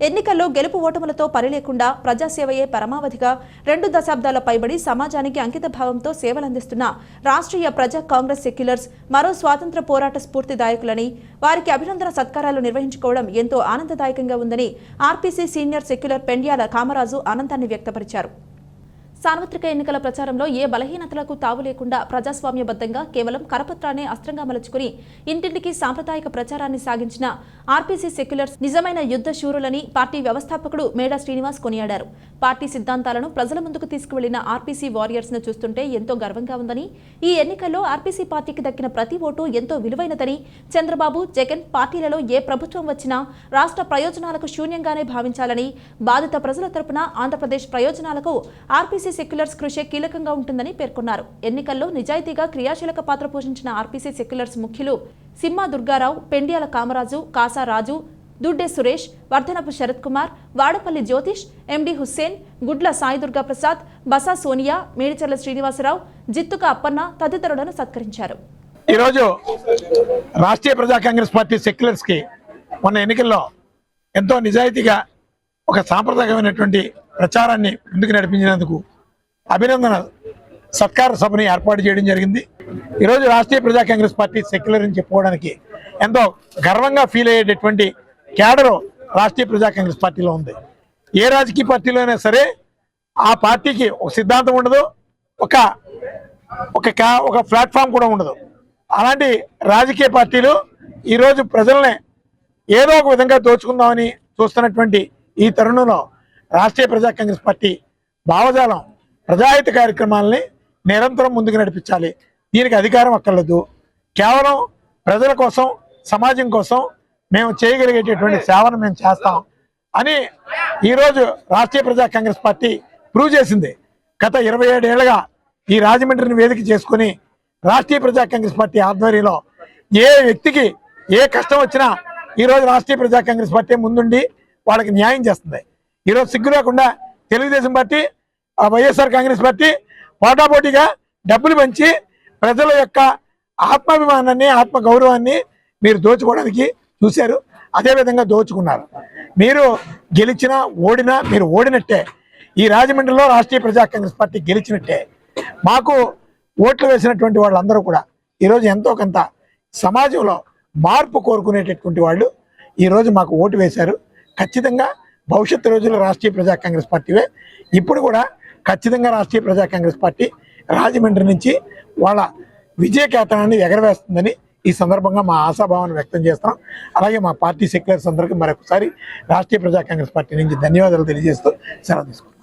ఎన్నికల్లో గెలుపు ఓటములతో పనిలేకుండా ప్రజాసేవయే పరమావధిగా రెండు దశాబ్దాల పైబడి సమాజానికి అంకిత భావంతో సేవలందిస్తున్న రాష్ట్రీయ ప్రజా కాంగ్రెస్ సెక్యులర్స్ మరో స్వాతంత్ర పోరాట స్ఫూర్తిదాయకులని వారికి అభినందన సత్కారాలు నిర్వహించుకోవడం ఎంతో ఆనందదాయకంగా ఉందని RPC senior secular Pendyala Kamaraju ఆనందాన్ని వ్యక్తపరిచారు. సార్వత్రిక ఎన్నికల ప్రచారంలో ఏ బలహీనతలకు తావు లేకుండా ప్రజాస్వామ్యబద్ధంగా కేవలం కరపత్రాన్ని అస్త్రంగా మలుచుకుని ఇంటింటికి సాంప్రదాయిక ప్రచారాన్ని సాగించిన ఆర్పీసీ సెక్యులర్స్ నిజమైన యుద్ధ శూరులని పార్టీ వ్యవస్థాపకుడు మేడా శ్రీనివాస్ కొనియాడారు. పార్టీ సిద్ధాంతాలను ప్రజల ముందుకు తీసుకువెళ్ళిన ఆర్పీసీ వారియర్స్ను చూస్తుంటే ఎంతో గర్వంగా ఉందని ఈ ఎన్నికల్లో ఆర్పీసీ పార్టీకి దక్కిన ప్రతి ఓటు ఎంతో విలువైనదని చంద్రబాబు జగన్ పార్టీలలో ఏ ప్రభుత్వం వచ్చినా రాష్ట్ర ప్రయోజనాలకు శూన్యంగానే భావించాలని బాధిత ప్రజల తరపున ఆంధ్రప్రదేశ్ ప్రయోజనాలకు ఆర్పీసీ సెక్యులర్స్ కృషే కీలకంగా ఉంటుందని పేర్కొన్నారు. ఎన్నికల్లో నిజాయితీగా క్రియాశీలక పాత్ర పోషించిన ఆర్పీసీ సెక్యులర్స్ ముఖ్యులు సింహ దుర్గారావు పెండ్యాల కామరాజు కాసా రాజు దుడ్డే సురేష్ వర్ధనపు శరత్ కుమార్ వాడపల్లి జ్యోతిష్ ఎండి హుస్సేన్ గుడ్ల సాయి దుర్గా ప్రసాద్ బసా సోనియా మేడిచర్ల శ్రీనివాసరావు జిత్తుక అప్పన్న తదితరులను సత్కరించారు. ఈరోజు రాష్ట్రీయ ప్రజా కాంగ్రెస్ పార్టీ సెక్యులర్స్కి మొన్న ఎన్నికల్లో ఎంతో నిజాయితీగా ఒక సాంప్రదాయమైనటువంటి ప్రచారాన్ని ముందుకు నడిపించినందుకు అభినందన సత్కార సభని ఏర్పాటు చేయడం జరిగింది. ఈరోజు రాష్ట్రీయ ప్రజా కాంగ్రెస్ పార్టీ సెక్యులర్ అని చెప్పుకోవడానికి ఎంతో గర్వంగా ఫీల్ అయ్యేటటువంటి క్యాడరు రాష్ట్రీయ ప్రజా కాంగ్రెస్ పార్టీలో ఉంది. ఏ రాజకీయ పార్టీలో అయినా సరే ఆ పార్టీకి ఒక సిద్ధాంతం ఉండదు ఒక ఒక ఒక ప్లాట్ఫామ్ కూడా ఉండదు. అలాంటి రాజకీయ పార్టీలు ఈరోజు ప్రజల్ని ఏదో ఒక విధంగా దోచుకుందామని చూస్తున్నటువంటి ఈ తరుణంలో రాష్ట్రీయ ప్రజా కాంగ్రెస్ పార్టీ భావజాలం ప్రజాహిత కార్యక్రమాలని నిరంతరం ముందుకు నడిపించాలి. దీనికి అధికారం అక్కర్లేదు. కేవలం ప్రజల కోసం సమాజం కోసం మేము చేయగలిగేటటువంటి సేవను మేము చేస్తాం అని ఈరోజు రాష్ట్రీయ ప్రజా కాంగ్రెస్ పార్టీ ప్రూవ్ చేసింది. గత ఇరవై ఏడేళ్ళుగా ఈ రాజమండ్రిని వేదిక చేసుకుని రాష్ట్రీయ ప్రజా కాంగ్రెస్ పార్టీ ఆధ్వర్యంలో ఏ వ్యక్తికి ఏ కష్టం వచ్చినా ఈరోజు రాష్ట్రీయ ప్రజా కాంగ్రెస్ పార్టీ ముందుండి వాళ్ళకి న్యాయం చేస్తుంది. ఈరోజు సిగ్గు లేకుండా తెలుగుదేశం పార్టీ ఆ వైఎస్ఆర్ కాంగ్రెస్ పార్టీ పోటాపోటీగా డబ్బులు పంచి ప్రజల యొక్క ఆత్మాభిమానాన్ని ఆత్మ గౌరవాన్ని మీరు దోచుకోవడానికి చూశారు. అదేవిధంగా దోచుకున్నారు. మీరు గెలిచినా ఓడినా మీరు ఓడినట్టే. ఈ రాజమండ్రిలో రాష్ట్రీయ ప్రజా కాంగ్రెస్ పార్టీ గెలిచినట్టే. మాకు ఓట్లు వేసినటువంటి వాళ్ళందరూ కూడా ఈరోజు ఎంతో కొంత సమాజంలో మార్పు కోరుకునేటటువంటి వాళ్ళు ఈరోజు మాకు ఓటు వేశారు. ఖచ్చితంగా భవిష్యత్తు రోజుల్లో రాష్ట్రీయ ప్రజా కాంగ్రెస్ పార్టీవే. ఇప్పుడు కూడా ఖచ్చితంగా రాష్ట్రీయ ప్రజా కాంగ్రెస్ పార్టీ రాజమండ్రి నుంచి వాళ్ళ విజయ కేతనాన్ని ఎగరవేస్తుందని ఈ సందర్భంగా మా ఆశాభావాన్ని వ్యక్తం చేస్తాం అలాగే మా పార్టీ సెక్యులర్స్ అందరికీ మరొకసారి రాష్ట్రీయ ప్రజా కాంగ్రెస్ పార్టీ నుంచి ధన్యవాదాలు తెలియజేస్తూ సెలవు తీసుకుంటాం